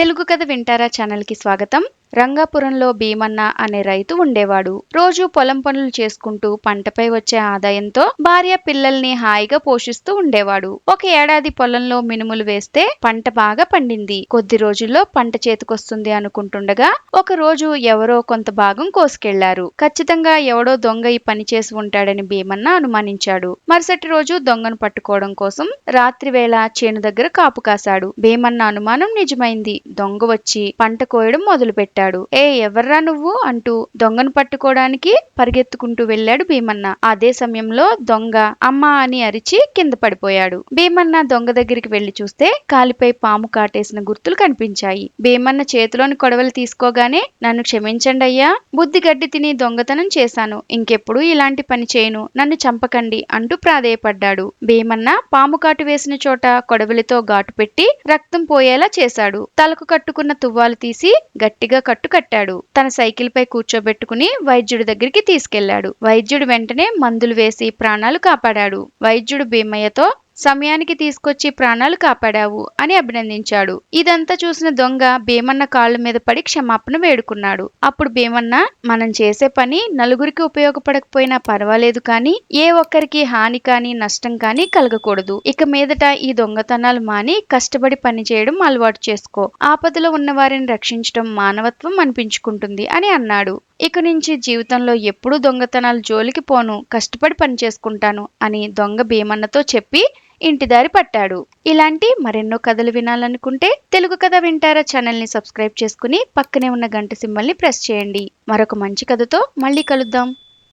తెలుగు కథ వింటారా ఛానల్కి స్వాగతం. రంగాపురంలో భీమన్న అనే రైతు ఉండేవాడు. రోజు పొలం పనులు చేసుకుంటూ పంటపై వచ్చే ఆదాయంతో భార్య పిల్లల్ని హాయిగా పోషిస్తూ ఉండేవాడు. ఒక ఏడాది పొలంలో మినుములు వేస్తే పంట బాగా పండింది. కొద్ది రోజుల్లో పంట చేతికొస్తుంది అనుకుంటుండగా ఒక రోజు ఎవరో కొంత భాగం కోసుకెళ్ళారు. ఖచ్చితంగా ఎవడో దొంగ ఈ పని చేసి ఉంటాడని భీమన్న అనుమానించాడు. మరుసటి రోజు దొంగను పట్టుకోవడం కోసం రాత్రి వేళ చేను దగ్గర కాపు కాశాడు. భీమన్న అనుమానం నిజమైంది. దొంగ వచ్చి పంట కోయడం మొదలుపెట్టాడు. ఏ ఎవర్రా నువ్వు? అంటూ దొంగను పట్టుకోవడానికి పరిగెత్తుకుంటూ వెళ్ళాడు భీమన్న. అదే సమయంలో దొంగ అమ్మా అని అరిచి కింద పడిపోయాడు. భీమన్న దొంగ దగ్గరికి వెళ్ళి చూస్తే కాలిపై పాము కాటేసిన గుర్తులు కనిపించాయి. భీమన్న చేతిలోని కొడవలు తీసుకోగానే నన్ను క్షమించండి అయ్యా బుద్ధి గడ్డి తిని దొంగతనం చేశాను. ఇంకెప్పుడు ఇలాంటి పని చేయను. నన్ను చంపకండి అంటూ ప్రాధేయపడ్డాడు. భీమన్న పాము కాటు వేసిన చోట కొడవలితో ఘాటు పెట్టి రక్తం పోయేలా చేశాడు. తలకు కట్టుకున్న తువ్వాలు తీసి గట్టిగా కట్టు కట్టాడు. తన సైకిల్ పై కూర్చోబెట్టుకుని వైద్యుడి దగ్గరికి తీసుకెళ్ళాడు వైద్యుడు వెంటనే మందులు వేసి ప్రాణాలు కాపాడాడు. వైద్యుడు భీమయ్యతో సమయానికి తీసుకొచ్చి ప్రాణాలు కాపాడావు అని అభినందించాడు. ఇదంతా చూసిన దొంగ భీమన్న కాళ్ళ మీద పడి క్షమాపణ వేడుకున్నాడు. అప్పుడు భీమన్న మనం చేసే పని నలుగురికి ఉపయోగపడకపోయినా పర్వాలేదు కానీ ఏ ఒక్కరికి హాని కానీ నష్టం కానీ కలగకూడదు. ఇక మీదట ఈ దొంగతనాలు మాని కష్టపడి పని చేయడం అలవాటు చేసుకో. ఆపదలో ఉన్న వారిని రక్షించడం మానవత్వం అనిపించుకుంటుంది అని అన్నాడు. ఇక నుంచి జీవితంలో ఎప్పుడూ దొంగతనాలు జోలికి పోను కష్టపడి పని చేసుకుంటాను అని దొంగ భీమన్నతో చెప్పి ఇంటిదారి పట్టాడు. ఇలాంటి మరెన్నో కథలు వినాలనుకుంటే తెలుగు కథ వింటారా ఛానల్ని సబ్స్క్రైబ్ చేసుకుని పక్కనే ఉన్న గంట సింబల్ని ప్రెస్ చేయండి. మరొక మంచి కథతో మళ్ళీ కలుద్దాం.